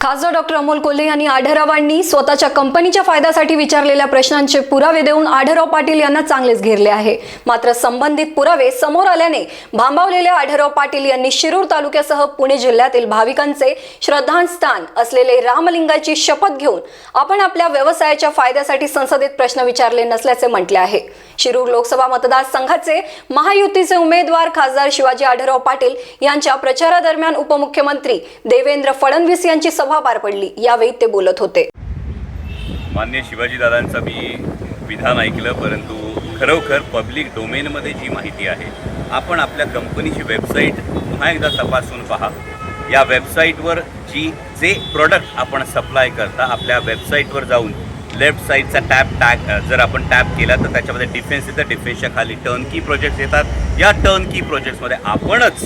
खासदार डॉक्टर अमोल कोल्हे यांनी आढरावांनी स्वतःच्या कंपनीच्या फायद्यासाठी विचारलेल्या प्रश्नांचे पुरावे देऊन आढराव पाटील यांना चांगलेच घेरले आहे. मात्र संबंधित पुरावे समोर आल्याने भांबावलेल्या आढराव पाटील यांनी शिरूर तालुक्यासह पुणे जिल्ह्यातील भाविकांचे श्रद्धास्थान असलेले रामलिंगाची शपथ घेऊन आपण आपल्या व्यवसायाच्या फायद्यासाठी संसदेत प्रश्न विचारले नसल्याचे म्हटले आहे. शिरूर लोकसभा मतदारसंघाचे महायुतीचे उमेदवार खासदार शिवाजी आढराव पाटील यांच्या प्रचारादरम्यान उपमुख्यमंत्री देवेंद्र फडणवीस यांची सभा पार पडली. यावेळी ते बोलत होते. मान्य शिवाजीदादांचं मी विधान ऐकलं परंतु खरोखर पब्लिक डोमेनमध्ये जी माहिती आहे आपण आपल्या कंपनीची वेबसाईट पुन्हा एकदा तपासून पहा. या वेबसाईटवर जी जे प्रोडक्ट आपण सप्लाय करता आपल्या वेबसाईटवर जाऊन लेफ्ट साईडचा टॅप टॅग जर आपण टॅप केला तर त्याच्यामध्ये डिफेन्स येतं डिफेन्सच्या खाली टर्न की प्रोजेक्ट्स येतात. या टर्न की प्रोजेक्ट्समध्ये आपणच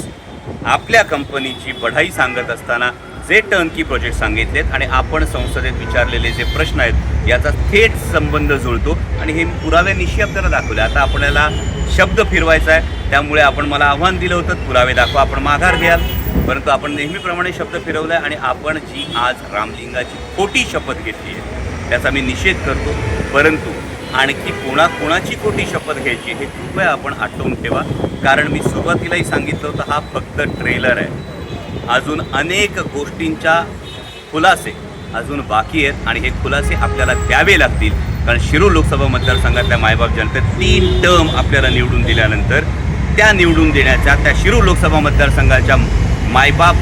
आपल्या कंपनीची बढाई सांगत असताना जे टर्न की प्रोजेक्ट सांगितलेत आणि आपण संसदेत विचारलेले जे प्रश्न आहेत याचा थेट संबंध जुळतो. आणि हे पुराव्यानिशी आपल्याला दाखवले. आता आपल्याला शब्द फिरवायचा आहे त्यामुळे आपण मला आव्हान दिलं होतं पुरावे दाखवा आपण माघार घ्याल. परंतु आपण नेहमीप्रमाणे शब्द फिरवला आहे आणि आपण जी आज रामलिंगाची खोटी शपथ घेतली आहे त्याचा मी निषेध करतो. परंतु आणखी कोणा कोणाची खोटी शपथ घ्यायची हे कृपया आपण आठवून ठेवा. कारण मी सुरुवातीलाही सांगितलं होतं हा फक्त ट्रेलर आहे. अजून अनेक गोष्टींच्या खुलासे अजून बाकी आहेत आणि हे खुलासे आपल्याला द्यावे लागतील. कारण शिरूर लोकसभा मतदारसंघातल्या मायबाप जनतेत तीन टर्म आपल्याला निवडून दिल्यानंतर त्या निवडून देण्याच्या त्या शिरूर लोकसभा मतदारसंघाच्या मायबाप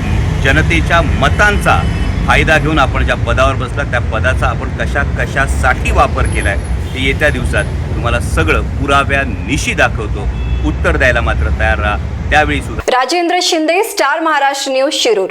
जनतेच्या मतांचा फायदा घेऊन आपण ज्या पदावर बसला त्या पदाचा आपण कशा कशासाठी वापर केला आहे ते येत्या दिवसात तुम्हाला सगळं पुराव्यानिशी दाखवतो. उत्तर द्यायला मात्र तयार राहा. त्यावेळी सुद्धा राजेंद्र शिंदे स्टार महाराष्ट्र न्यूज शिरूर.